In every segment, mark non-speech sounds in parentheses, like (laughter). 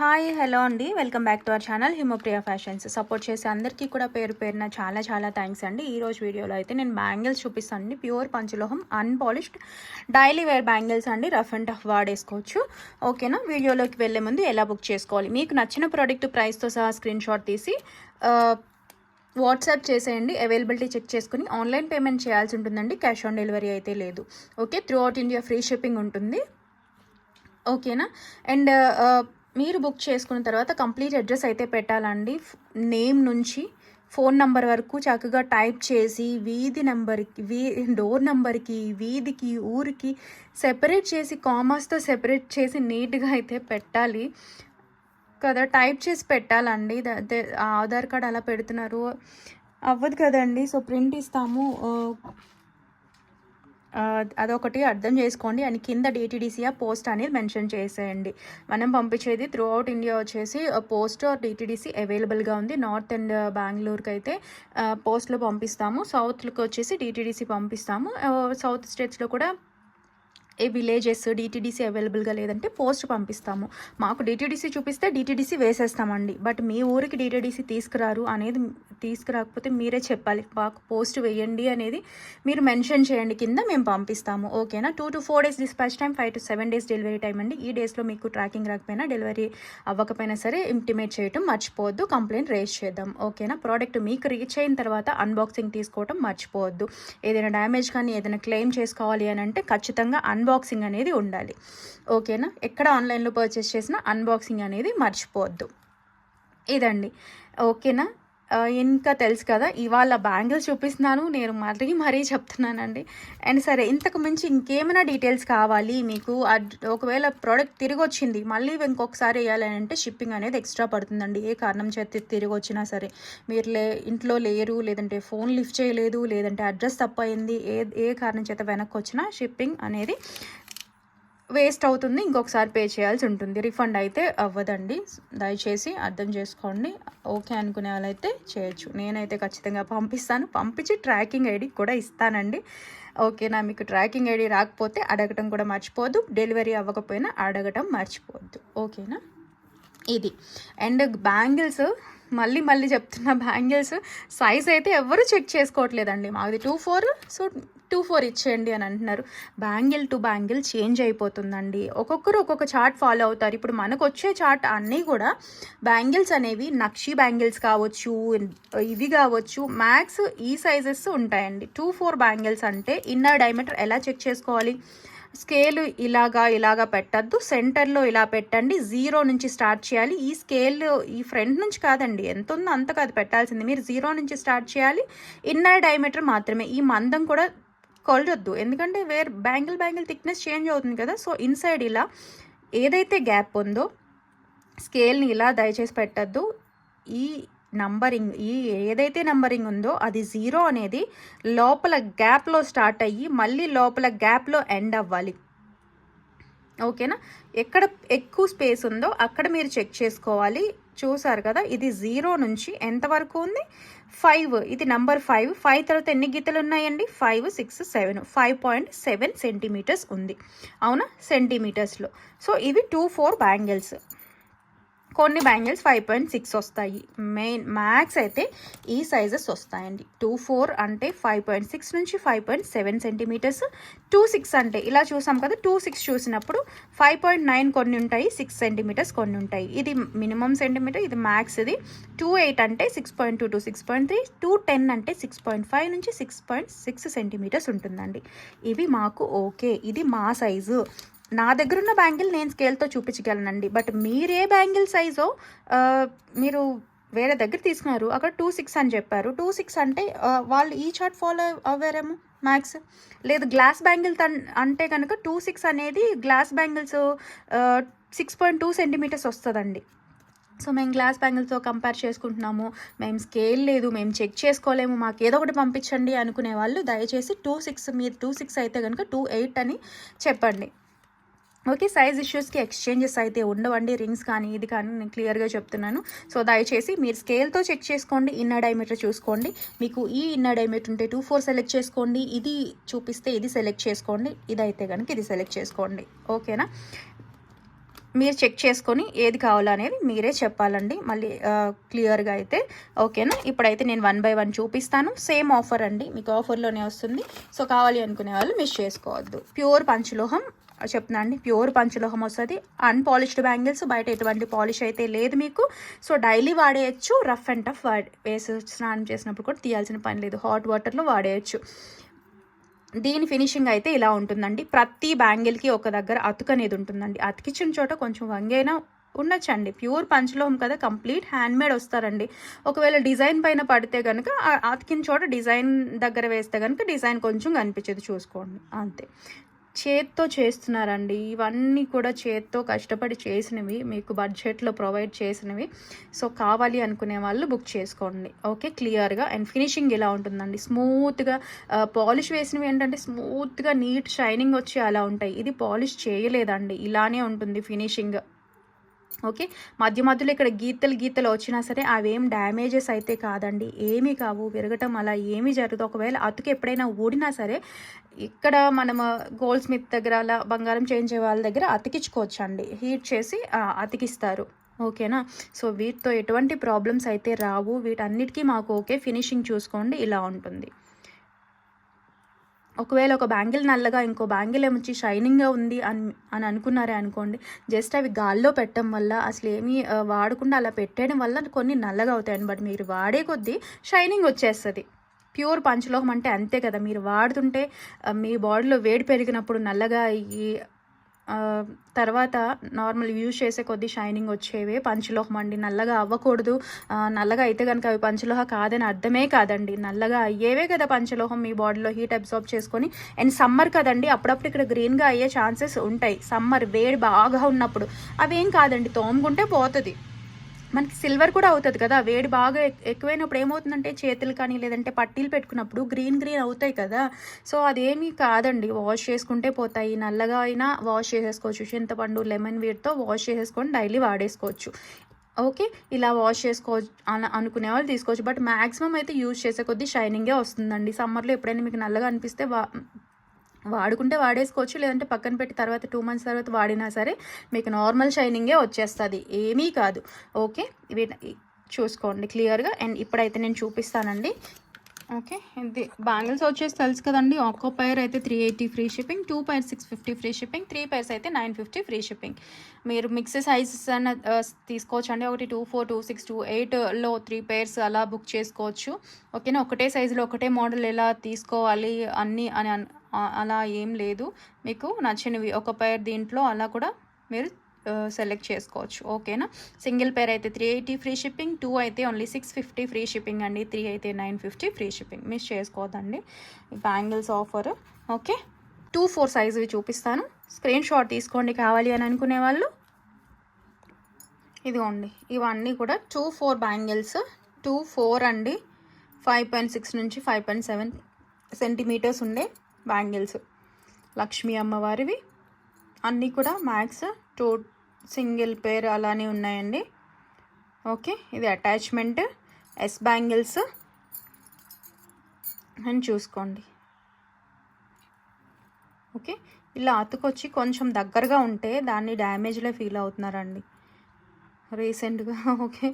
Hi hello అండి. Welcome back to our channel Himopriya Fashions. Support చేసే అందరికీ కూడా పేరు పేరున చాలా చాలా థ్యాంక్స్ అండి. ఈ రోజు వీడియోలో అయితే నేను బ్యాంగిల్స్ చూపిస్తాను అండి ప్యూర్ పంచలోహం అన్పాలిష్డ్ డైలీ వేర్ బ్యాంగిల్స్ అండి. రఫ్ అండ్ టఫ్ వాడేసుకోవచ్చు. ఓకేనా? వీడియోలోకి వెళ్ళే ముందు ఎలా బుక్ చేసుకోవాలి? మీకు నచ్చిన ప్రోడక్ట్ ప్రైస్తో సహా స్క్రీన్ షాట్ తీసి వాట్సాప్ చేసేయండి. అవైలబిలిటీ చెక్ చేసుకుని ఆన్లైన్ పేమెంట్ చేయాల్సి ఉంటుందండి. క్యాష్ ఆన్ డెలివరీ అయితే లేదు. Okay? Throughout India free shipping ఉంటుంది. ఓకేనా? అండ్ మీరు బుక్ చేసుకున్న తర్వాత కంప్లీట్ అడ్రస్ అయితే పెట్టాలండి. నేమ్ నుంచి ఫోన్ నంబర్ వరకు చక్కగా టైప్ చేసి వీధి నెంబర్కి వీ డోర్ నెంబర్కి వీధికి ఊరికి సెపరేట్ చేసి కామర్స్తో సెపరేట్ చేసి నీట్గా అయితే పెట్టాలి. కదా టైప్ చేసి పెట్టాలండి. ఆధార్ కార్డ్ అలా పెడుతున్నారు. అవ్వదు కదండి. సో ప్రింట్ ఇస్తాము. అదొకటి అర్థం చేసుకోండి. అని కింద డిటీడీసీఆ పోస్ట్ అనేది మెన్షన్ చేసేయండి. మనం పంపించేది త్రూ అవుట్ ఇండియా వచ్చేసి పోస్ట్ ఆర్ డిటీడీసీ అవైలబుల్గా ఉంది. నార్త్ అండ్ బెంగళూరుకి అయితే పోస్ట్లో పంపిస్తాము. సౌత్కి వచ్చేసి డిటీడీసీ పంపిస్తాము. సౌత్ స్టేట్స్లో కూడా ఏ విలేజెస్ డిటీడీసీ అవైలబుల్గా లేదంటే పోస్ట్ పంపిస్తాము. మాకు డిటీడీసీ చూపిస్తే డిటీడీసీ వేసేస్తామండి. బట్ మీ ఊరికి డిటీడీసీ తీసుకురారు అనేది తీసుకురాకపోతే మీరే చెప్పాలి. మాకు పోస్ట్ వేయండి అనేది మీరు మెన్షన్ చేయండి కింద మేము పంపిస్తాము. ఓకేనా? Two to four days dispatch time five to seven days delivery time అండి. ఈ డేస్లో మీకు ట్రాకింగ్ రాకపోయినా డెలివరీ అవ్వకపోయినా సరే ఇంటిమేట్ చేయటం మర్చిపోవద్దు. కంప్లైంట్ రేస్ చేద్దాం. ఓకేనా? ప్రోడక్ట్ మీకు రీచ్ అయిన తర్వాత అన్బాక్సింగ్ తీసుకోవటం మర్చిపోవద్దు. ఏదైనా డ్యామేజ్ కానీ ఏదైనా క్లెయిమ్ చేసుకోవాలి అని అంటే ఖచ్చితంగా అన్బాక్సింగ్ అనేది ఉండాలి. ఓకేనా? ఎక్కడ ఆన్లైన్లో పర్చేస్ చేసినా అన్బాక్సింగ్ అనేది మర్చిపోవద్దు. ఇదండి. ఓకేనా? ఇంకా తెలుసు కదా ఇవాళ బ్యాంగిల్స్ చూపిస్తున్నాను నేను మరీ మరీ చెప్తున్నానండి. అండ్ సరే ఇంతకు మించి ఇంకేమైనా డీటెయిల్స్ కావాలి మీకు? అడ్- ఒకవేళ ప్రోడక్ట్ తిరిగి వచ్చింది మళ్ళీ ఇంకొకసారి వేయాలి అంటే షిప్పింగ్ అనేది ఎక్స్ట్రా పడుతుందండి. ఏ కారణం చేత తిరిగి వచ్చినా సరే. మీరు లే ఇంట్లో లేరు లేదంటే ఫోన్ లిఫ్ట్ చేయలేదు లేదంటే అడ్రస్ తప్పయింది ఏ ఏ కారణం చేత వెనక్కి వచ్చినా షిప్పింగ్ అనేది వేస్ట్ అవుతుంది ఇంకొకసారి పే చేయాల్సి ఉంటుంది. రిఫండ్ అయితే అవ్వదండి. దయచేసి అర్థం చేసుకోండి. ఓకే అనుకునే వాళ్ళైతే చేయొచ్చు. నేనైతే ఖచ్చితంగా పంపిస్తాను. పంపించి ట్రాకింగ్ ఐడి కూడా ఇస్తానండి. ఓకేనా? మీకు ట్రాకింగ్ ఐడి రాకపోతే అడగటం కూడా మర్చిపోదు డెలివరీ అవ్వకపోయినా అడగటం మర్చిపోవద్దు. ఓకేనా? ఇది. అండ్ బ్యాంగిల్స్ మళ్ళీ మళ్ళీ చెప్తున్న బ్యాంగిల్స్ సైజ్ అయితే ఎవరు చెక్ చేసుకోవట్లేదండి. మాది two four so two four ఇచ్చేయండి అని అంటున్నారు. బ్యాంగిల్ టు బ్యాంగిల్ చేంజ్ అయిపోతుందండి. ఒక్కొక్కరు ఒక్కొక్క చార్ట్ ఫాలో అవుతారు. ఇప్పుడు మనకు వచ్చే చార్ట్ అన్నీ కూడా బ్యాంగిల్స్ అనేవి నక్షి బ్యాంగిల్స్ కావచ్చు ఇవి కావచ్చు మ్యాక్స్ ఈ సైజెస్ ఉంటాయండి. టూ ఫోర్ బ్యాంగిల్స్ అంటే ఇన్నర్ డైమీటర్ ఎలా చెక్ చేసుకోవాలి? స్కేల్ ఇలాగా ఇలాగా పెట్టద్దు. సెంటర్లో ఇలా పెట్టండి. జీరో నుంచి స్టార్ట్ చేయాలి. ఈ స్కేల్ ఈ ఫ్రంట్ నుంచి కాదండి. ఎంత ఉందో అంత కాదు. పెట్టాల్సింది. మీరు జీరో నుంచి స్టార్ట్ చేయాలి. ఇన్నర్ డయామీటర్ మాత్రమే. ఈ మందం కూడా కొలరొద్దు. ఎందుకంటే wear bangle bangle thickness change అవుతుంది కదా సో ఇన్సైడ్ ఇలా ఏదైతే గ్యాప్ ఉందో స్కేల్ని ఇలా దయచేసి పెట్టద్దు. ఈ నంబరింగ్ ఈ ఏదైతే నంబరింగ్ ఉందో అది జీరో అనేది లోపల గ్యాప్లో స్టార్ట్ అయ్యి మళ్ళీ లోపల గ్యాప్లో ఎండ్ అవ్వాలి. ఓకేనా? ఎక్కడ ఎక్కువ స్పేస్ ఉందో అక్కడ మీరు చెక్ చేసుకోవాలి. చూసారు కదా ఇది జీరో నుంచి ఎంతవరకు ఉంది? ఫైవ్. ఇది నంబర్ ఫైవ్. ఫైవ్ తర్వాత ఎన్ని గీతలు ఉన్నాయండి? Five six seven. Five point seven centimetres ఉంది. అవునా? సెంటీమీటర్స్లో. సో ఇవి టూ ఫోర్ బ్యాంగిల్స్. కొన్ని బ్యాంగిల్స్ ఫైవ్ పాయింట్ సిక్స్ వస్తాయి. మెయిన్ మ్యాక్స్ అయితే ఈ సైజెస్ వస్తాయండి. టూ ఫోర్ అంటే ఫైవ్ పాయింట్ సిక్స్ నుంచి five point seven centimetres. Two six అంటే ఇలా చూసాం కదా టూ సిక్స్ చూసినప్పుడు ఫైవ్ పాయింట్ నైన్ కొన్ని ఉంటాయి సిక్స్ సెంటీమీటర్స్ కొన్ని ఉంటాయి. ఇది మినిమం సెంటీమీటర్ ఇది మ్యాక్స్ ఇది. టూ ఎయిట్ అంటే six point two to six point three. Two ten అంటే సిక్స్ పాయింట్ ఫైవ్ నుంచి సిక్స్ పాయింట్ సిక్స్ సెంటీమీటర్స్ ఉంటుందండి. ఇవి మాకు ఓకే. ఇది మా సైజు. నా దగ్గర ఉన్న బ్యాంగిల్ నేను స్కేల్తో చూపించగలనండి. బట్ మీరే బ్యాంగిల్ సైజో మీరు వేరే దగ్గర తీసుకున్నారు. అక్కడ టూ సిక్స్ అని చెప్పారు. టూ సిక్స్ అంటే వాళ్ళు ఈ చార్ట్ ఫాలో అవ్వారేమో మ్యాక్స్ లేదు గ్లాస్ బ్యాంగిల్ తన్ అంటే కనుక టూ సిక్స్ అనేది glass bangles six point two centimetres వస్తుందండి. సో మేము గ్లాస్ బ్యాంగిల్తో కంపేర్ చేసుకుంటున్నాము. మేము స్కేల్ లేదు మేము చెక్ చేసుకోలేము. మాకు ఏదో ఒకటి పంపించండి అనుకునే వాళ్ళు దయచేసి టూ సిక్స్ మీరు టూ సిక్స్ అయితే కనుక టూ ఎయిట్ అని చెప్పండి. ఓకే సైజ్ ఇష్యూస్కి ఎక్స్చేంజెస్ అయితే ఉండవండి రింగ్స్ కానీ ఇది కానీ నేను క్లియర్గా చెప్తున్నాను. సో దయచేసి మీరు స్కేల్తో చెక్ చేసుకోండి ఇన్నర్ డైమీటర్ చూసుకోండి. మీకు ఈ ఇన్నర్ డైమీటర్ ఉంటే టూ ఫోర్ సెలెక్ట్ చేసుకోండి ఇది చూపిస్తే ఇది సెలెక్ట్ చేసుకోండి ఇదైతే కనుక ఇది సెలెక్ట్ చేసుకోండి. ఓకేనా? మీరు చెక్ చేసుకొని ఏది కావాలో అనేది మీరే చెప్పాలండి. మళ్ళీ క్లియర్గా అయితే ఓకేనా? ఇప్పుడైతే నేను వన్ బై వన్ చూపిస్తాను. సేమ్ ఆఫర్ అండి. మీకు ఆఫర్లోనే వస్తుంది. సో కావాలి అనుకునే వాళ్ళు మిస్ చేసుకోవద్దు. ప్యూర్ పంచలోహం చెప్తున్నా అండి. ప్యూర్ పంచలోహం వస్తుంది. అన్పాలిష్డ్ బ్యాంగిల్స్ బయట ఎటువంటి పాలిష్ అయితే లేదు మీకు. సో డైలీ వాడేయచ్చు. రఫ్ అండ్ టఫ్ వాడే వేసి స్నానం చేసినప్పుడు కూడా తీయాల్సిన పని లేదు. హాట్ వాటర్లో వాడేయచ్చు. దీని ఫినిషింగ్ అయితే ఇలా ఉంటుందండి. ప్రతి బ్యాంగిల్కి ఒక దగ్గర అతుకు అనేది ఉంటుందండి. అతికించిన చోట కొంచెం వంగైనా ఉండొచ్చండి. ప్యూర్ పంచలోహం కదా కంప్లీట్ హ్యాండ్ మేడ్ వస్తారండి. ఒకవేళ డిజైన్ పైన పడితే కనుక అతికిన చోట డిజైన్ దగ్గర వేస్తే కనుక డిజైన్ కొంచెం కనిపించేది చూసుకోండి. అంతే. చేత్తో చేస్తున్నారండి. ఇవన్నీ కూడా చేత్తో కష్టపడి చేసినవి మీకు బడ్జెట్లో ప్రొవైడ్ చేసినవి. సో కావాలి అనుకునే వాళ్ళు బుక్ చేసుకోండి. ఓకే? క్లియర్గా. అండ్ ఫినిషింగ్ ఇలా ఉంటుందండి? స్మూత్గా పాలిష్ వేసినవి ఏంటంటే స్మూత్గా నీట్ షైనింగ్ వచ్చి అలా ఉంటాయి. ఇది పాలిష్ చేయలేదండి. ఇలానే ఉంటుంది ఫినిషింగ్. ఓకే? మధ్య మధ్యలో ఇక్కడ గీతలు గీతలు వచ్చినా సరే అవేం డ్యామేజెస్ అయితే కాదండి. ఏమీ కావు. విరగటం అలా ఏమీ జరగదు. ఒకవేళ అతుకు ఎప్పుడైనా ఊడినా సరే ఇక్కడ మనము గోల్డ్ స్మిత్ దగ్గర అలా బంగారం చేయించే వాళ్ళ దగ్గర అతికించుకోవచ్చు అండి హీట్ చేసి అతికిస్తారు. ఓకేనా? సో వీటితో ఎటువంటి ప్రాబ్లమ్స్ అయితే రావు. వీటన్నిటికీ మాకు ఓకే. ఫినిషింగ్ చూసుకోండి. ఇలా ఉంటుంది. ఒకవేళ ఒక బ్యాంగిల్ నల్లగా ఇంకో బ్యాంగిల్ ఏమొచ్చి షైనింగ్గా ఉంది అని అని అనుకున్నారే అనుకోండి జస్ట్ అవి గాల్లో పెట్టడం వల్ల అసలు ఏమీ వాడకుండా అలా పెట్టడం వల్ల కొన్ని నల్లగా అవుతాయండి బట్ మీరు వాడే కొద్దీ షైనింగ్ వచ్చేస్తుంది. ప్యూర్ పంచలోహం అంటే అంతే కదా. మీరు వాడుతుంటే మీ బాడీలో వేడి పెరిగినప్పుడు నల్లగా అయ్యి తర్వాత నార్మల్ యూజ్ చేసే కొద్ది షైనింగ్ వచ్చేవే. పంచలోహం అండి నల్లగా అవ్వకూడదు. నల్లగా అయితే కనుక అవి పంచలోహ కాదని అర్థమే కాదండి. నల్లగా అయ్యేవే కదా పంచలోహం మీ బాడీలో హీట్ అబ్జార్బ్ చేసుకొని. అండ్ సమ్మర్ కదండి అప్పుడప్పుడు ఇక్కడ గ్రీన్గా అయ్యే ఛాన్సెస్ ఉంటాయి. సమ్మర్ వేడి బాగా ఉన్నప్పుడు. అవేం కాదండి తోముకుంటే పోతుంది. మనకి సిల్వర్ కూడా అవుతుంది కదా వేడి బాగా ఎక్కువైనప్పుడు ఏమవుతుందంటే చేతులు కానీ లేదంటే పట్టీలు పెట్టుకున్నప్పుడు గ్రీన్ గ్రీన్ అవుతాయి కదా. సో అదేమీ కాదండి వాష్ చేసుకుంటే పోతాయి. నల్లగా అయినా వాష్ చేసేసుకోవచ్చు. చింతపండు లెమన్ వీటితో వాష్ చేసేసుకొని డైలీ వాడేసుకోవచ్చు. ఓకే ఇలా వాష్ చేసుకో అనుకునే వాళ్ళు తీసుకోవచ్చు. బట్ మ్యాక్సిమం అయితే యూజ్ చేసే కొద్దీ షైనింగే వస్తుందండి. సమ్మర్లో ఎప్పుడైనా మీకు నల్లగా అనిపిస్తే వాడుకుంటే వాడేసుకోవచ్చు లేదంటే పక్కన పెట్టి తర్వాత టూ మంత్స్ తర్వాత వాడినా సరే మీకు నార్మల్ షైనింగే వచ్చేస్తుంది. ఏమీ కాదు. ఓకే ఇవి చూసుకోండి క్లియర్గా అండ్ ఇప్పుడైతే నేను చూపిస్తానండి. ఓకే ఇది బ్యాంగిల్స్ వచ్చేసి తెలుసు కదండి. ఒక్కో పైర్ అయితే three eighty free shipping two pair six fifty free shipping three pairs అయితే నైన్ ఫిఫ్టీ ఫ్రీ షిప్పింగ్ మీరు మిక్స్ సైజెస్ అన్న తీసుకోవచ్చండి. ఒకటి two four two six two ఎయిట్లో త్రీ పైర్స్ అలా బుక్ చేసుకోవచ్చు. ఓకేనా ఒకటే సైజులో ఒకటే మోడల్ ఎలా తీసుకోవాలి అన్నీ అని అలా ఏం లేదు. మీకు నచ్చినవి ఒక పేర్ దీంట్లో అలా కూడా మీరు సెలెక్ట్ చేసుకోవచ్చు. ఓకేనా? సింగిల్ పేర్ అయితే three eighty free shipping two అయితే only six fifty free shipping అండి. త్రీ అయితే nine fifty free shipping miss చేసుకోవద్దండి. Bangles offer okay? Two four సైజువి చూపిస్తాను. స్క్రీన్ షాట్ తీసుకోండి కావాలి అని అనుకునే వాళ్ళు. ఇదిగోండి. ఇవన్నీ కూడా two four bangles two four అండి. ఫైవ్ పాయింట్ సిక్స్ నుంచి ఫైవ్ పాయింట్ సెవెన్ సెంటీమీటర్స్ ఉండే. బ్యాంగిల్స్. లక్ష్మీ అమ్మవారివి. అన్నీ కూడా మ్యాక్స్ టూ సింగిల్ పేర్ అలానే ఉన్నాయండి. ఓకే ఇది అటాచ్మెంట్ ఎస్ బ్యాంగిల్స్. అని చూసుకోండి. ఓకే ఇలా అతుకొచ్చి కొంచెం దగ్గరగా ఉంటే దాన్ని డ్యామేజ్లో ఫీల్ అవుతున్నారండి. రీసెంట్గా ఓకే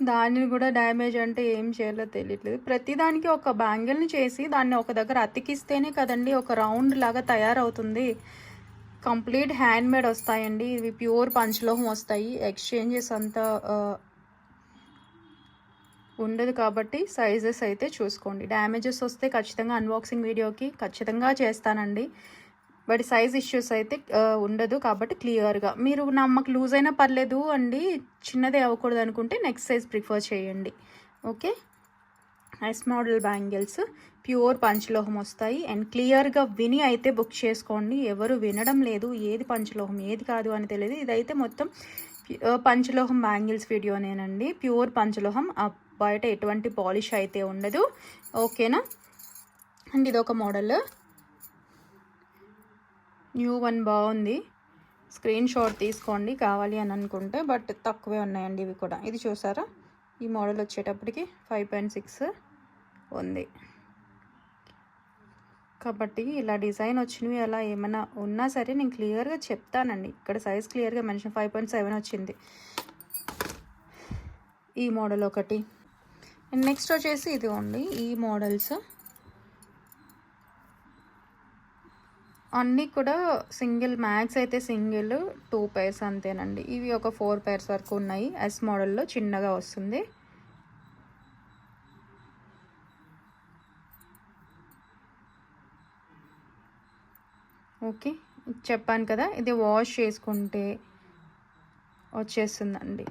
దానిని కూడా డ్యామేజ్ అంటే ఏం చేయాలో తెలియట్లేదు. ప్రతిదానికి ఒక బ్యాంగిల్ని చేసి దాన్ని ఒక దగ్గర అతికిస్తేనే కదండి ఒక రౌండ్ లాగా తయారవుతుంది. కంప్లీట్ హ్యాండ్ మేడ్ వస్తాయండి. ఇవి ప్యూర్ పంచలోహం వస్తాయి. ఎక్స్చేంజెస్ అంతా ఉండదు కాబట్టి సైజెస్ అయితే చూసుకోండి. డ్యామేజెస్ వస్తే ఖచ్చితంగా అన్బాక్సింగ్ వీడియోకి ఖచ్చితంగా చేస్తానండి. వాటి సైజ్ ఇష్యూస్ అయితే ఉండదు కాబట్టి క్లియర్గా మీరు నమ్మకు లూజ్ అయినా పర్లేదు అండి చిన్నదే అవ్వకూడదు అనుకుంటే నెక్స్ట్ సైజ్ ప్రిఫర్ చేయండి. Okay nice model bangles pure పంచలోహం వస్తాయి. అండ్ క్లియర్గా విని అయితే బుక్ చేసుకోండి. ఎవరు వినడం లేదు ఏది పంచలోహం ఏది కాదు అని తెలియదు. ఇదైతే మొత్తం పంచలోహం బ్యాంగిల్స్ వీడియోనేనండి. ప్యూర్ పంచలోహం బయట ఎటువంటి పాలిష్ అయితే ఉండదు. ఓకేనా అండ్ ఇదొక మోడల్ న్యూ వన్ బాగుంది. స్క్రీన్ షాట్ తీసుకోండి కావాలి అని అనుకుంటే బట్ తక్కువే ఉన్నాయండి ఇవి కూడా. ఇది చూసారా? ఈ మోడల్ వచ్చేటప్పటికి ఫైవ్ పాయింట్ సిక్స్ ఉంది. కాబట్టి ఇలా డిజైన్ వచ్చినవి అలా ఏమైనా ఉన్నా సరే నేను క్లియర్గా చెప్తానండి. ఇక్కడ సైజ్ క్లియర్గా మెన్షన్ ఫైవ్ పాయింట్ సెవెన్ వచ్చింది. ఈ మోడల్ ఒకటి. అండ్ నెక్స్ట్ వచ్చేసి ఇది ఉంది ఈ మోడల్స్. అన్నీ కూడా సింగిల్ మ్యాక్స్ అయితే సింగిల్ టూ పైర్స్ అంతేనండి. ఇవి ఒక ఫోర్ పైర్స్ వరకు ఉన్నాయి. ఎస్ మోడల్లో చిన్నగా వస్తుంది. ఓకే. చెప్పాను కదా ఇది వాష్ చేసుకుంటే వచ్చేస్తుందండి.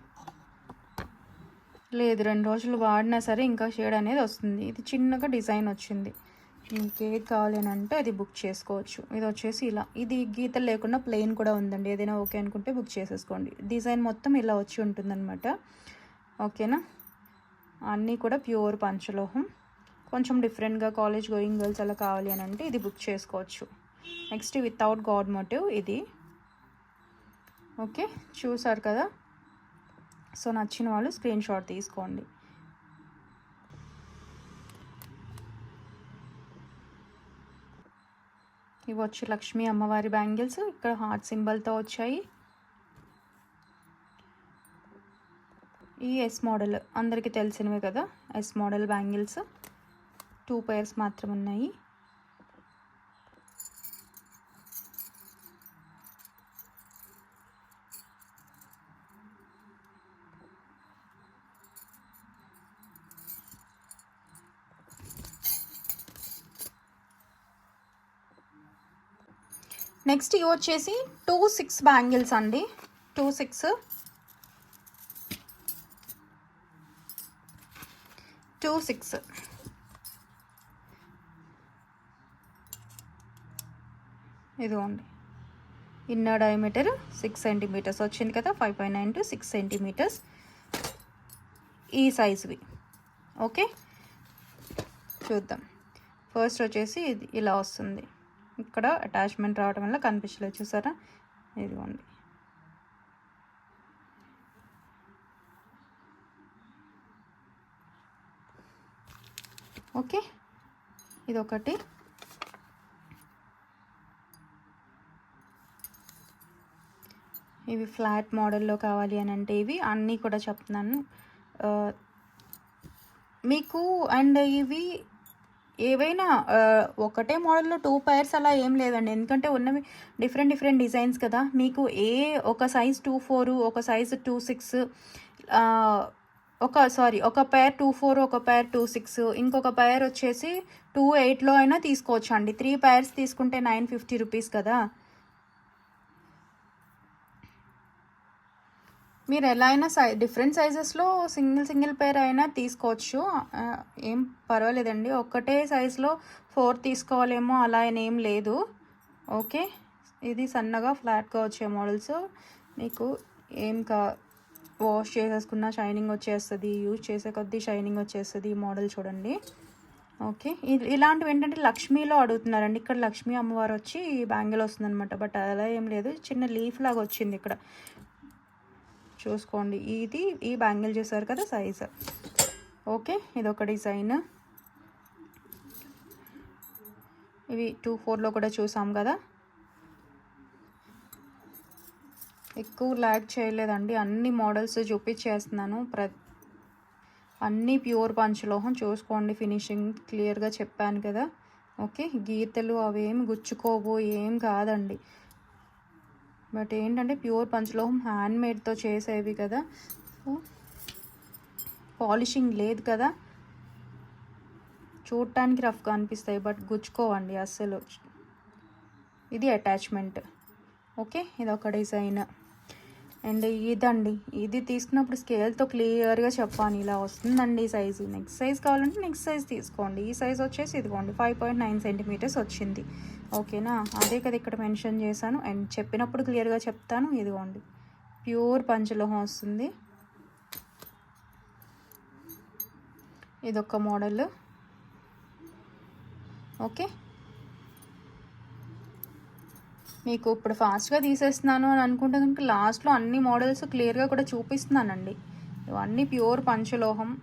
లేదు రెండు రోజులు వాడినా సరే ఇంకా షేడ్ అనేది వస్తుంది. ఇది చిన్నగా డిజైన్ వచ్చింది. మీకు ఏది కావాలి అని అంటే అది బుక్ చేసుకోవచ్చు. ఇది వచ్చేసి ఇలా. ఇది గీతలు లేకుండా ప్లెయిన్ కూడా ఉందండి. ఏదైనా ఓకే అనుకుంటే బుక్ చేసేసుకోండి. డిజైన్ మొత్తం ఇలా వచ్చి ఉంటుందన్నమాట. ఓకేనా? అన్నీ కూడా ప్యూర్ పంచలోహం. కొంచెం డిఫరెంట్గా కాలేజ్ గోయింగ్ గర్ల్స్ అలా కావాలి అని అంటే ఇది బుక్ చేసుకోవచ్చు. నెక్స్ట్ వితౌట్ గాడ్ మోటివ్ ఇది. ఓకే? చూసారు కదా? సో నచ్చిన వాళ్ళు స్క్రీన్ షాట్ తీసుకోండి. ఇవి వచ్చి లక్ష్మీ అమ్మవారి బ్యాంగిల్స్ ఇక్కడ హార్ట్ సింబల్తో వచ్చాయి. ఈ ఎస్ మోడల్ అందరికీ తెలిసినవే కదా S model bangles. Two pairs మాత్రం ఉన్నాయి నెక్స్ట్ ఇవి వచ్చేసి టూ సిక్స్ బ్యాంగిల్స్ అండి. టూ సిక్స్ టూ సిక్స్ ఇదిగోండి. ఇన్నర్ డయామీటర్ సిక్స్ సెంటీమీటర్స్ వచ్చింది కదా five point nine to six centimetres. ఈ సైజువి ఓకే? చూద్దాం. ఫస్ట్ వచ్చేసి ఇది ఇలా వస్తుంది. ఇక్కడ అటాచ్మెంట్ రావడం వల్ల కనిపించలేదు. చూసారా? ఇదిగోండి. ఓకే. ఇది ఒకటి ఇవి ఫ్లాట్ మోడల్లో కావాలి అని అంటే ఇవి అన్నీ కూడా చెప్తున్నాను. మీకు అండ్ ఇవి ఏవైనా ఒకటే మోడల్లో టూ పైర్స్ అలా ఏం లేదండి. ఎందుకంటే ఉన్నవి డిఫరెంట్ డిఫరెంట్ డిజైన్స్ కదా. మీకు ఏ ఒక సైజ్ టూ ఫోరు ఒక సైజ్ టూ సిక్స్ ఒక సారీ ఒక పేర్ టూ ఫోర్ ఒక పేర్ టూ సిక్స్ ఇంకొక పేర్ వచ్చేసి టూ ఎయిట్లో అయినా తీసుకోవచ్చు అండి త్రీ పేర్స్ తీసుకుంటే నైన్ ఫిఫ్టీ రూపీస్ కదా. మీరు ఎలా అయినా సై డిఫరెంట్ సైజెస్లో సింగిల్ సింగిల్ పేర్ అయినా తీసుకోవచ్చు. ఏం పర్వాలేదండి. ఒక్కటే సైజులో ఫోర్ తీసుకోవాలేమో అలా ఏం లేదు. ఓకే? ఇది సన్నగా ఫ్లాట్గా వచ్చే మోడల్స్. మీకు ఏం కా వాష్ చేసేసుకున్న షైనింగ్ వచ్చేస్తుంది. యూజ్ చేసే కొద్దీ షైనింగ్ వచ్చేస్తుంది ఈ మోడల్ చూడండి. ఓకే? ఇలాంటివి ఏంటంటే లక్ష్మీలో అడుగుతున్నారండి. ఇక్కడ లక్ష్మీ అమ్మవారు వచ్చి బ్యాంగిల్ వస్తుందన్నమాట. బట్ అలా ఏం లేదు. చిన్న లీఫ్ లాగా వచ్చింది ఇక్కడ. చూసుకోండి. ఇది ఈ బ్యాంగిల్ చేశారు కదా సైజ్ ఓకే ఇది ఒక డిజైన్. ఇవి టూ ఫోర్లో కూడా చూసాం కదా. ఎక్కువ ల్యాక్ చేయలేదండి. అన్ని మోడల్స్ చూపించేస్తున్నాను. ప్ర అన్నీ ప్యూర్ పంచలోహం చూసుకోండి. ఫినిషింగ్ క్లియర్గా చెప్పాను కదా. ఓకే గీతలు అవేమి గుచ్చుకోవు ఏం కాదండి. బట్ ఏంటంటే ప్యూర్ పంచలోహం హ్యాండ్ మేడ్తో చేసేవి కదా. సో పాలిషింగ్ లేదు కదా. చూడటానికి రఫ్గా అనిపిస్తాయి బట్ గుచ్చుకోవండి అస్సలు. ఇది అటాచ్మెంట్. ఓకే ఇది ఒక డిజైన్. అండ్ ఇదండి ఇది తీసుకున్నప్పుడు స్కేల్తో క్లియర్గా చెప్పాను ఇలా వస్తుందండి సైజు. నెక్స్ట్ సైజ్ కావాలంటే నెక్స్ట్ సైజ్ తీసుకోండి. ఈ సైజ్ వచ్చేసి ఇదిగోండి ఫైవ్ పాయింట్ నైన్ సెంటీమీటర్స్ వచ్చింది. ఓకేనా? అదే కదా ఇక్కడ మెన్షన్ చేశాను. అండ్ చెప్పినప్పుడు క్లియర్గా చెప్తాను. ఇదిగోండి. ప్యూర్ పంచలోహం వస్తుంది. ఇదొక మోడల్. ఓకే. మీకు ఇప్పుడు ఫాస్ట్గా తీసేస్తున్నాను అని అనుకుంటే కనుక లాస్ట్లో అన్ని మోడల్స్ క్లియర్గా కూడా చూపిస్తున్నానండి. ఇవన్నీ ప్యూర్ పంచలోహం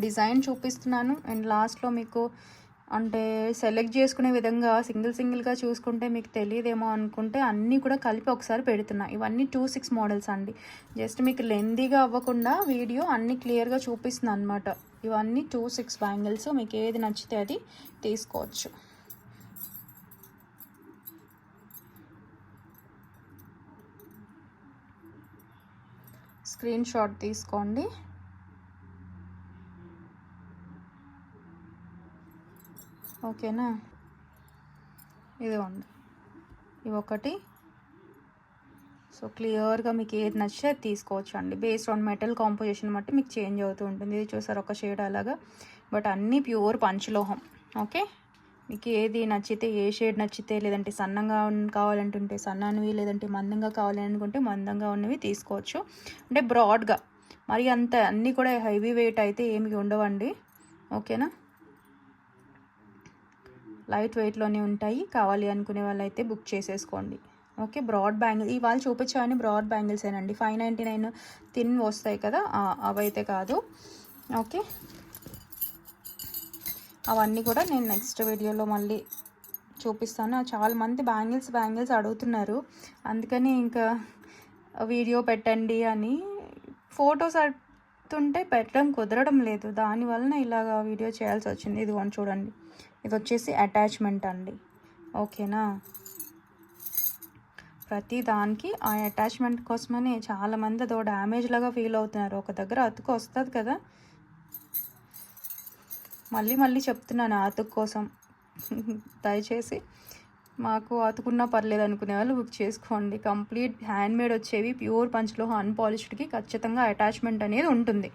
డిజైన్ చూపిస్తున్నాను. అండ్ లాస్ట్లో మీకు అంటే సెలెక్ట్ చేసుకునే విధంగా సింగిల్ సింగిల్గా చూసుకుంటే మీకు తెలియదేమో అనుకుంటే అన్నీ కూడా కలిపి ఒకసారి పెడుతున్నా. ఇవన్నీ టూ సిక్స్ మోడల్స్ అండి. జస్ట్ మీకు లెందీగా అవ్వకుండా వీడియో అన్నీ క్లియర్గా చూపిస్తుంది అనమాట ఇవన్నీ టూ సిక్స్ బ్యాంగిల్స్ మీకు ఏది నచ్చితే అది తీసుకోవచ్చు. స్క్రీన్ షాట్ తీసుకోండి. ఓకేనా? ఇదిగోండి. ఇవి ఒకటి సో క్లియర్గా మీకు ఏది నచ్చితే అది తీసుకోవచ్చు అండి బేస్డ్ ఆన్ మెటల్ కాంపోజిషన్ బట్టి మీకు చేంజ్ అవుతూ ఉంటుంది. ఇది చూసారు ఒక షేడ్ అలాగా. బట్ అన్నీ ప్యూర్ పంచలోహం. ఓకే? మీకు ఏది నచ్చితే ఏ షేడ్ నచ్చితే లేదంటే సన్నంగా కావాలంటుంటే సన్ననివి లేదంటే మందంగా కావాలనుకుంటే మందంగా ఉన్నవి తీసుకోవచ్చు. అంటే బ్రాడ్గా. మరి అంత అన్నీ కూడా హెవీ వెయిట్ అయితే ఏమి ఉండవండి. ఓకేనా? లైట్ వెయిట్లోనే ఉంటాయి. కావాలి అనుకునే వాళ్ళైతే బుక్ చేసేసుకోండి. ఓకే బ్రాడ్ బ్యాంగిల్ ఇవాళ చూపించావని బ్రాడ్ బ్యాంగిల్సేనండి. ఫైవ్ నైంటీ నైన్ తిన్ వస్తాయి కదా అవైతే కాదు. ఓకే. అవన్నీ కూడా నేను నెక్స్ట్ వీడియోలో మళ్ళీ చూపిస్తాను. చాలా మంది బ్యాంగిల్స్ బ్యాంగిల్స్ అడుగుతున్నారు. అందుకని ఇంకా వీడియో పెట్టండి అని. ఫొటోస్ చెప్తుంటే పెట్టడం కుదరడం లేదు. దానివలన ఇలాగ వీడియో చేయాల్సి వచ్చింది. ఇది వన్ చూడండి. ఇది వచ్చేసి అటాచ్మెంట్ అండి. ఓకేనా? ప్రతి దానికి ఆ అటాచ్మెంట్ కోసమని చాలామంది అదో డ్యామేజ్ లాగా ఫీల్ అవుతున్నారు. ఒక దగ్గర అతుకు వస్తుంది కదా. మళ్ళీ మళ్ళీ చెప్తున్నాను అతుకు కోసం. (laughs) దయచేసి మాకు అతుకున్నా పర్లేదు అనుకునే వాళ్ళు బుక్ చేసుకోండి. కంప్లీట్ హ్యాండ్ మేడ్ వచ్చేవి ప్యూర్ పంచ్లో అన్పాలిష్డ్కి ఖచ్చితంగా అటాచ్మెంట్ అనేది ఉంటుంది.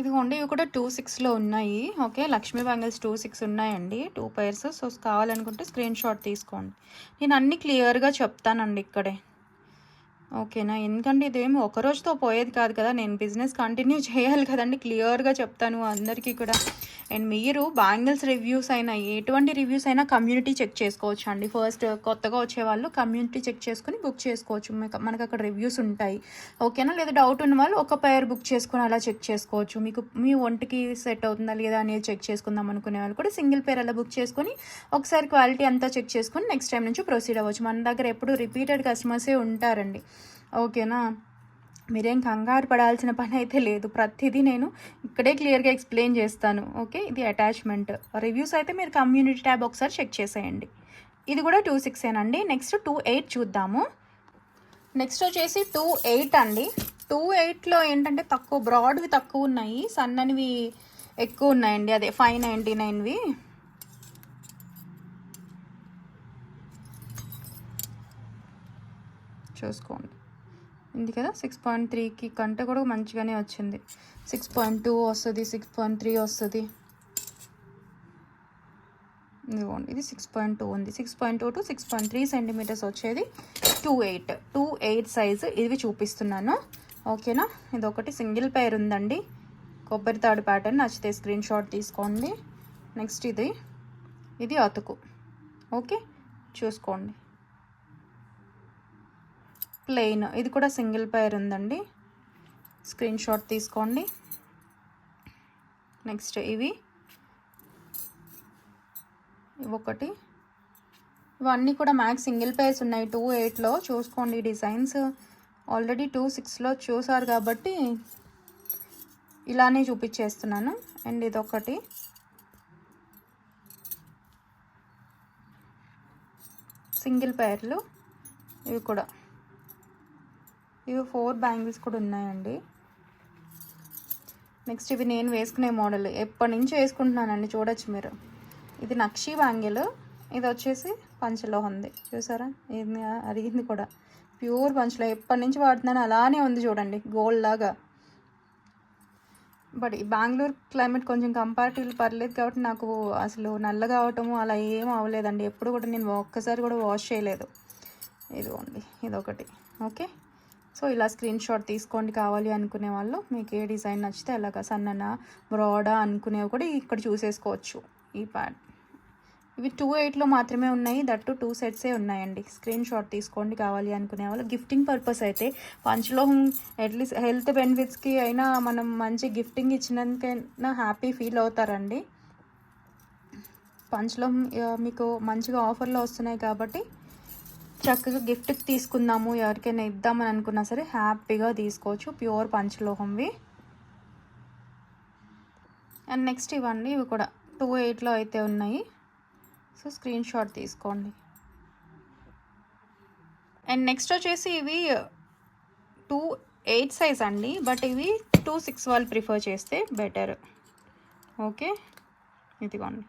ఇదిగోండి ఇవి కూడా టూ సిక్స్లో ఉన్నాయి. Okay Lakshmi bangles two six ఉన్నాయండి. టూ పైర్స్ సో కావాలనుకుంటే స్క్రీన్ షాట్ తీసుకోండి. నేను అన్నీ క్లియర్గా చెప్తానండి ఇక్కడే. ఓకేనా? ఎందుకంటే ఇదేమి ఒక రోజుతో పోయేది కాదు కదా. నేను బిజినెస్ కంటిన్యూ చేయాలి కదండి. క్లియర్గా చెప్తాను అందరికీ కూడా. అండ్ మీరు బ్యాంగిల్స్ రివ్యూస్ అయినా ఎటువంటి రివ్యూస్ అయినా కమ్యూనిటీ చెక్ చేసుకోవచ్చు అండి. ఫస్ట్ కొత్తగా వచ్చే వాళ్ళు కమ్యూనిటీ చెక్ చేసుకుని బుక్ చేసుకోవచ్చు. మనకు అక్కడ రివ్యూస్ ఉంటాయి. ఓకేనా లేదా డౌట్ ఉన్న వాళ్ళు ఒక పేర్ బుక్ చేసుకుని అలా చెక్ చేసుకోవచ్చు. మీకు మీ ఒంటికి సెట్ అవుతుందా లేదా అనేది చెక్ చేసుకుందాం అనుకునే వాళ్ళు కూడా సింగిల్ పేర్ అలా బుక్ చేసుకుని ఒకసారి క్వాలిటీ అంతా చెక్ చేసుకుని నెక్స్ట్ టైం నుంచి ప్రొసీడ్ అవ్వచ్చు. మన దగ్గర ఎప్పుడు రిపీటెడ్ కస్టమర్సే ఉంటారండి. ఓకేనా మీరేం కంగారు పడాల్సిన పని అయితే లేదు. ప్రతిదీ నేను ఇక్కడే క్లియర్గా ఎక్స్ప్లెయిన్ చేస్తాను. ఓకే? ఇది అటాచ్మెంట్. రివ్యూస్ అయితే మీరు కమ్యూనిటీ ట్యాబ్ ఒకసారి చెక్ చేసేయండి. ఇది కూడా టూ సిక్సేనండి నెక్స్ట్ టూ ఎయిట్ చూద్దాము. నెక్స్ట్ వచ్చేసి టూ ఎయిట్ అండి. టూ ఎయిట్లో ఏంటంటే తక్కువ బ్రాడ్వి తక్కువ ఉన్నాయి. సన్ననివి ఎక్కువ ఉన్నాయండి. అదే ఫైవ్ నైంటీ నైన్వి. చూసుకోండి. ఇది కదా? సిక్స్ పాయింట్ త్రీకి కంటే కూడా మంచిగానే వచ్చింది. సిక్స్ పాయింట్ టూ వస్తుంది సిక్స్ పాయింట్ త్రీ వస్తుంది. ఇదిగోండి ఇది సిక్స్ పాయింట్ టూ ఉంది. Six point two to six point three centimetres వచ్చేది two eight two eight size ఇవి చూపిస్తున్నాను. ఓకేనా ఇది ఒకటి సింగిల్ పేర్ ఉందండి. కొబ్బరి తాడు ప్యాటర్న్ నచ్చితే స్క్రీన్ షాట్ తీసుకోండి. నెక్స్ట్ ఇది ఇది అతుకు. ఓకే చూసుకోండి. ప్లెయిన్. ఇది కూడా సింగిల్ పేర్ ఉందండి. స్క్రీన్ షాట్ తీసుకోండి. నెక్స్ట్ ఇవి. ఒకటి ఇవన్నీ కూడా మ్యాక్స్ సింగిల్ పేర్స్ ఉన్నాయి. టూ ఎయిట్లో చూసుకోండి డిజైన్స్. ఆల్రెడీ టూ సిక్స్లో చూసారు కాబట్టి ఇలానే చూపించేస్తున్నాను. అండ్ ఇదొకటి. సింగిల్ పేర్లు ఇవి కూడా. ఇవి ఫోర్ బ్యాంగిల్స్ కూడా ఉన్నాయండి. నెక్స్ట్ ఇవి నేను వేసుకునే మోడల్. ఎప్పటి నుంచి వేసుకుంటున్నానండి చూడొచ్చు మీరు. ఇది నక్షి బ్యాంగిల్. ఇది వచ్చేసి పంచలో ఉంది. చూసారా? ఇది అరిగింది కూడా. ప్యూర్ పంచలో ఎప్పటి నుంచి వాడుతున్నాను అలానే ఉంది చూడండి. గోల్డ్ లాగా. బట్ ఈ బెంగళూరు క్లైమేట్ కొంచెం కంపారిటివ్లీ పర్లేదు కాబట్టి నాకు అసలు నల్లగా అవటము అలా ఏం అవ్వలేదండి. ఎప్పుడు కూడా నేను ఒక్కసారి కూడా వాష్ చేయలేదు. ఇదిగోండి. ఇదొకటి. ఓకే? సో ఇలా స్క్రీన్ షాట్ తీసుకోండి కావాలి అనుకునే వాళ్ళు. మీకు ఏ డిజైన్ నచ్చితే అలాగా సన్నన బ్రాడా అనుకునేవి కూడా ఇక్కడ చూసేసుకోవచ్చు. ఈ ప్యాడ్ ఇవి టూ ఎయిట్లో మాత్రమే ఉన్నాయి. దట్టు టూ సెట్సే ఉన్నాయండి. స్క్రీన్ షాట్ తీసుకోండి కావాలి అనుకునే వాళ్ళు. గిఫ్టింగ్ పర్పస్ అయితే పంచలోహం అట్లీస్ట్ హెల్త్ బెనిఫిట్స్కి అయినా మనం మంచి గిఫ్టింగ్ ఇచ్చినందుకైనా హ్యాపీ ఫీల్ అవుతారండి. పంచలోహం మీకు మంచిగా ఆఫర్లో వస్తున్నాయి కాబట్టి చక్కగా గిఫ్ట్కి తీసుకుందాము ఎవరికైనా ఇద్దామని అనుకున్నా సరే హ్యాపీగా తీసుకోవచ్చు. ప్యూర్ పంచలోహంవి. అండ్ నెక్స్ట్ ఇవన్నీ ఇవి కూడా టూ ఎయిట్లో అయితే ఉన్నాయి. సో స్క్రీన్ షాట్ తీసుకోండి. అండ్ నెక్స్ట్ వచ్చేసి ఇవి టూ ఎయిట్ సైజ్ అండి బట్ ఇవి టూ సిక్స్ వాళ్ళు ప్రిఫర్ చేస్తే బెటర్ ఓకే ఇదిగోండి.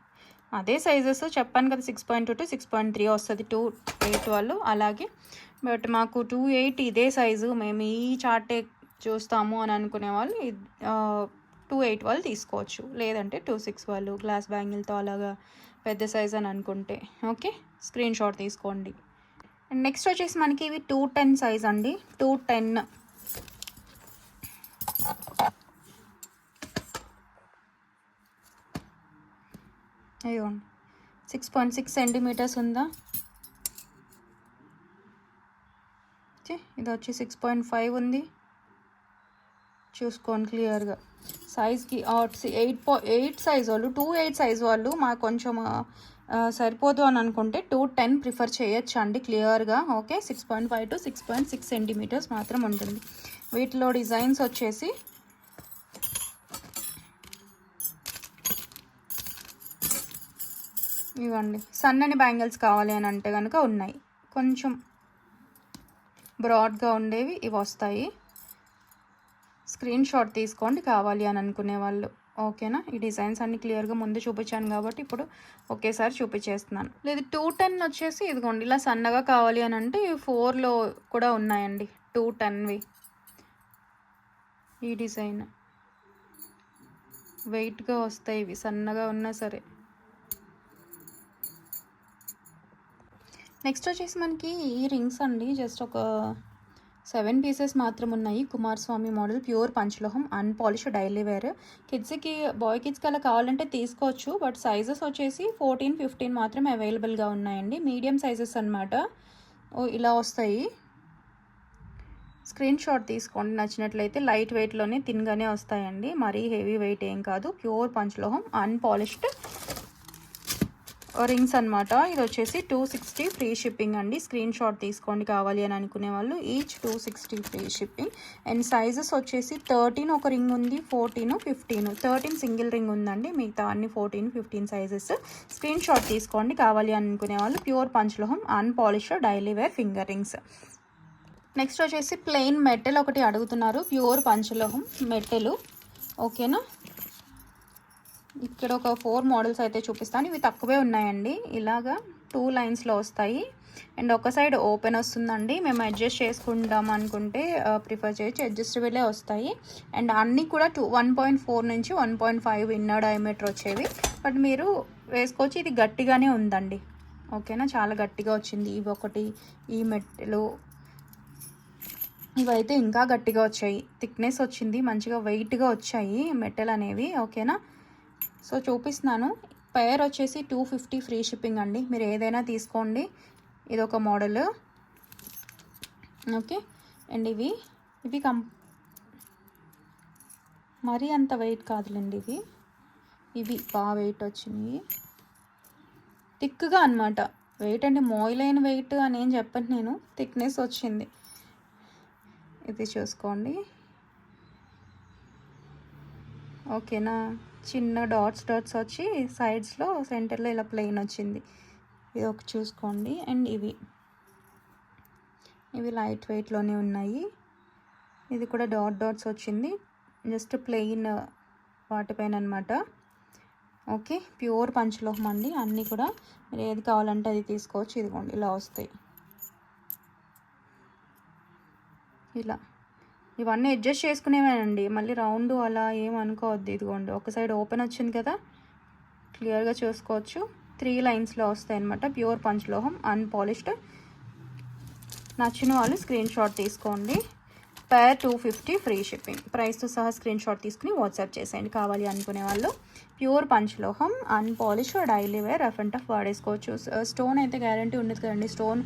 అదే సైజెస్ చెప్పాను కదా six point two to six point three వస్తుంది. టూ ఎయిట్ వాళ్ళు. అలాగే బట్ మాకు టూ ఎయిట్ ఇదే సైజు మేము ఈ చార్టే చూస్తాము అని అనుకునే వాళ్ళు టూ ఎయిట్ వాళ్ళు తీసుకోవచ్చు. లేదంటే టూ సిక్స్ వాళ్ళు గ్లాస్ బ్యాంగిల్తో అలాగా పెద్ద సైజ్ అని అనుకుంటే. ఓకే స్క్రీన్ షాట్ తీసుకోండి. అండ్ నెక్స్ట్ వచ్చేసి మనకి ఇవి టూ టెన్ సైజ్ అండి. టూ టెన్ అయ్యోండి సిక్స్ పాయింట్ సిక్స్ సెంటీమీటర్స్ ఉందా? ఇది వచ్చి సిక్స్ పాయింట్ ఫైవ్ ఉంది. చూసుకోండి క్లియర్గా. సైజ్కి ఎయిట్ పా ఎయిట్ సైజ్ వాళ్ళు టూ ఎయిట్ సైజ్ వాళ్ళు మాకు కొంచెం సరిపోదు అని అనుకుంటే టూ టెన్ ప్రిఫర్ చేయొచ్చు అండి క్లియర్గా. Okay six point five to six point six centimetres మాత్రం ఉంటుంది. వీటిలో డిజైన్స్ వచ్చేసి ఇవ్వండి. సన్నని బ్యాంగిల్స్ కావాలి అని అంటే కనుక ఉన్నాయి. కొంచెం బ్రాడ్గా ఉండేవి ఇవి వస్తాయి. స్క్రీన్ షాట్ తీసుకోండి కావాలి అని అనుకునే వాళ్ళు. ఓకేనా? ఈ డిజైన్స్ అన్ని క్లియర్గా ముందు చూపించాను కాబట్టి ఇప్పుడు ఒకేసారి చూపించేస్తున్నాను. లేదు టూ టెన్ వచ్చేసి ఇదిగోండి. ఇలా సన్నగా కావాలి అని అంటే ఫోర్లో కూడా ఉన్నాయండి. టూ టెన్వి. ఈ డిజైన్. వెయిట్గా వస్తాయి ఇవి. సన్నగా ఉన్నా సరే. నెక్స్ట్ వచ్చేసి మనకి ఈ రింగ్స్ అండి. జస్ట్ ఒక సెవెన్ పీసెస్ మాత్రం ఉన్నాయి కుమారస్వామి మోడల్ ప్యూర్ పంచలోహం అన్పాలిష్ డైలీ వేర్ కిడ్స్కి బాయ్ కిడ్స్కి అలా కావాలంటే తీసుకోవచ్చు. బట్ సైజెస్ వచ్చేసి ఫోర్టీన్ ఫిఫ్టీన్ మాత్రమే అవైలబుల్గా ఉన్నాయండి. మీడియం సైజెస్ అనమాట ఇలా వస్తాయి. స్క్రీన్ షాట్ తీసుకోండి. నచ్చినట్లయితే లైట్ వెయిట్లోనే తిన్గానే వస్తాయండి. మరీ హెవీ వెయిట్ ఏం కాదు. ప్యూర్ పంచలోహం అన్పాలిష్డ్ రింగ్స్ అనమాట ఇది వచ్చేసి టూ సిక్స్టీ ఫ్రీ షిప్పింగ్ అండి. స్క్రీన్ షాట్ తీసుకోండి కావాలి అని అనుకునే వాళ్ళు. Each two sixty free shipping. And sizes వచ్చేసి థర్టీన్ ఒక రింగ్ ఉంది fourteen fifteen. Thirteen single ring ఉందండి. మిగతా అన్ని fourteen fifteen sizes. Screen shot తీసుకోండి కావాలి అనుకునే వాళ్ళు. Pure పంచలోహం unpolished daily wear finger rings. Next వచ్చేసి ప్లెయిన్ మెటల్ ఒకటి అడుగుతున్నారు. ప్యూర్ పంచలోహం మెటల్. ఓకేనా? ఇక్కడ ఒక ఫోర్ మోడల్స్ అయితే చూపిస్తాను. ఇవి తక్కువే ఉన్నాయండి. ఇలాగా టూ లైన్స్లో వస్తాయి. అండ్ ఒక సైడ్ ఓపెన్ వస్తుందండి. మేము అడ్జస్ట్ చేసుకుంటాం అనుకుంటే ప్రిఫర్ చేయొచ్చు. అడ్జస్టబులే వస్తాయి. అండ్ అన్నీ కూడా టూ వన్ పాయింట్ ఫోర్ నుంచి one point five inner diameter వచ్చేవి. బట్ మీరు వేసుకోవచ్చు. ఇది గట్టిగానే ఉందండి. ఓకేనా? చాలా గట్టిగా వచ్చింది. ఇవి ఒకటి ఈ మెట్టలు ఇవైతే ఇంకా గట్టిగా వచ్చాయి. థిక్నెస్ వచ్చింది. మంచిగా వెయిట్గా వచ్చాయి మెట్టెలు అనేవి. ఓకేనా? సో చూపిస్తున్నాను. పేర్ వచ్చేసి టూ ఫిఫ్టీ ఫ్రీ షిప్పింగ్ అండి. మీరు ఏదైనా తీసుకోండి. ఇది ఒక మోడల్. ఓకే. అండ్ ఇవి ఇవి కం మరీ అంత వెయిట్ కాదులేండి ఇవి. ఇవి బాగా వెయిట్ వచ్చినాయి. థిక్గా అనమాట వెయిట్ అంటే మోయిలైన వెయిట్ అని ఏం చెప్పను నేను. థిక్నెస్ వచ్చింది. ఇది చూసుకోండి. ఓకేనా? చిన్న డాట్స్ డాట్స్ వచ్చి సైడ్స్లో సెంటర్లో ఇలా ప్లెయిన్ వచ్చింది. ఇది ఒక చూసుకోండి. అండ్ ఇవి. ఇవి లైట్ వెయిట్లోనే ఉన్నాయి. ఇది కూడా డాట్ డాట్స్ వచ్చింది. జస్ట్ ప్లెయిన్ వాటిపైన అనమాట ఓకే? ప్యూర్ పంచలోహం అండి. అన్నీ కూడా మీరు ఏది కావాలంటే అది తీసుకోవచ్చు. ఇదిగోండి ఇలా వస్తాయి. ఇలా. ఇవన్నీ అడ్జస్ట్ చేసుకునేవేనండి. మళ్ళీ రౌండ్ అలా ఏం అనుకోవద్దు ఇదిగోండి. ఒక సైడ్ ఓపెన్ వచ్చింది కదా క్లియర్గా చూసుకోవచ్చు. త్రీ లైన్స్లో వస్తాయి అనమాట ప్యూర్ పంచలోహం అన్పాలిష్డ్ నచ్చిన వాళ్ళు స్క్రీన్ షాట్ తీసుకోండి. Pair two fifty free shipping ప్రైస్తో సహా స్క్రీన్ షాట్ తీసుకుని వాట్సాప్ చేసేయండి. కావాలి అనుకునే వాళ్ళు. Pure పంచలోహం unpolished daily wear rough and tough వాడేసుకోవచ్చు. Stone అయితే గ్యారంటీ ఉండదు కదండి. స్టోన్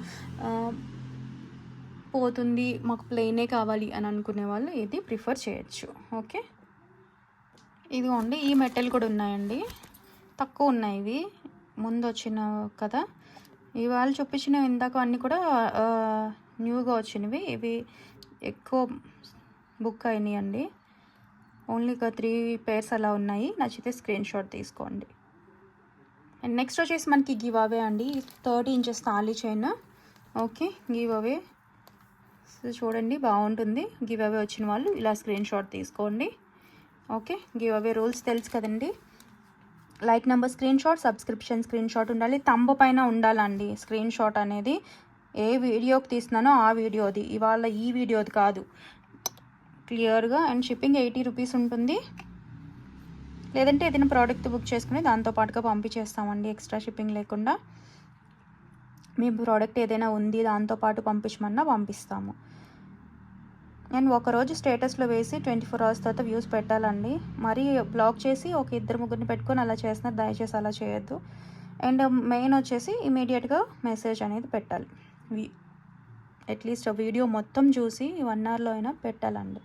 పోతుంది మాకు ప్లెయినే కావాలి అని అనుకునే వాళ్ళు ఇది ప్రిఫర్ చేయొచ్చు. ఓకే ఇదిగోండి ఈ మెటల్ కూడా ఉన్నాయండి. తక్కువ ఉన్నాయి ఇవి. ముందు వచ్చిన కదా. ఇవాళ చూపించిన ఇందాక అన్నీ కూడా న్యూగా వచ్చినవి. ఇవి ఎక్కువ బుక్ అయినాయి అండి ఓన్లీ ఒక త్రీ పేర్స్ అలా ఉన్నాయి. నచ్చితే స్క్రీన్ షాట్ తీసుకోండి. అండ్ నెక్స్ట్ వచ్చేసి మనకి గివ్ అవే అండి thirty inches tali chain okay giveaway so చూడండి బాగుంటుంది. గివ్ అవే వచ్చిన వాళ్ళు ఇలా స్క్రీన్ షాట్ తీసుకోండి. ఓకే గివ్ అవే రూల్స్ తెలుసు కదండి. Like number screen shot subscription screen shot ఉండాలి. తంబు పైన ఉండాలండి స్క్రీన్ షాట్ అనేది. ఏ వీడియోకి తీస్తున్నానో ఆ వీడియోది. ఇవాళ ఈ వీడియోది కాదు. క్లియర్గా అండ్ షిప్పింగ్ ఎయిటీ రూపీస్ ఉంటుంది. లేదంటే ఏదైనా ప్రోడక్ట్ బుక్ చేసుకుని దాంతో పాటుగా పంపించేస్తామండి. ఎక్స్ట్రా షిప్పింగ్ లేకుండా. మీ ప్రోడక్ట్ ఏదైనా ఉంది దాంతో పాటు పంపించమన్నా పంపిస్తాము. నేను ఒకరోజు స్టేటస్లో వేసి ట్వంటీ ఫోర్ అవర్స్ తర్వాత వ్యూస్ పెట్టాలండి. మరి బ్లాక్ చేసి ఒక ఇద్దరు ముగ్గురిని పెట్టుకొని అలా చేస్తున్నారు దయచేసి అలా చేయొద్దు. అండ్ మెయిన్ వచ్చేసి ఇమీడియట్గా మెసేజ్ అనేది పెట్టాలి. వి- అట్లీస్ట్ వీడియో మొత్తం చూసి వన్ అవర్లో అయినా పెట్టాలండి.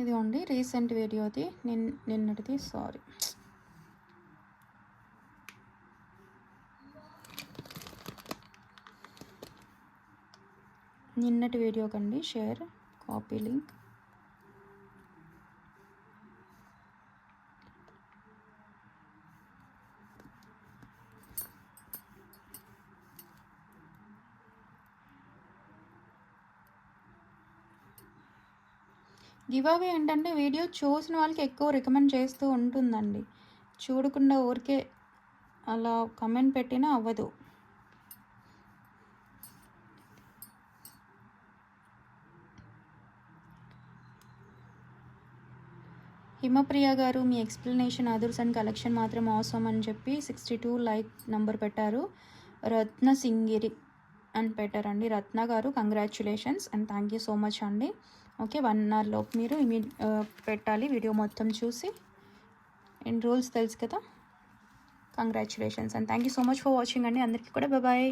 ఇదిగోండి రీసెంట్ వీడియోది. నిన్ నిన్నటిది సారీ. నిన్నటి వీడియో కండి share copy link. Give away ఏంటంటే వీడియో చూసిన వాళ్ళకి ఎక్కువ రికమెండ్ చేస్తూ ఉంటుందండి. చూడకుండా ఊరికే అలా కమెంట్ పెట్టినా అవ్వదు. హిమప్రియ గారు మీ ఎక్స్ప్లెనేషన్ అదర్స్ అండ్ కలెక్షన్ మాత్రం అవసరం అని చెప్పి సిక్స్టీ టూ లైక్ నంబర్ పెట్టారు. రత్న సింగిరి అని పెట్టారండి. రత్న గారు congratulations and thank you so much అండి. ఓకే వన్ అవర్ లోపు మీరు పెట్టాలి వీడియో మొత్తం చూసి. అండ్ రూల్స్ తెలుసు కదా. Congratulations and thank you so much for watching అండి. అందరికీ కూడా బాయ్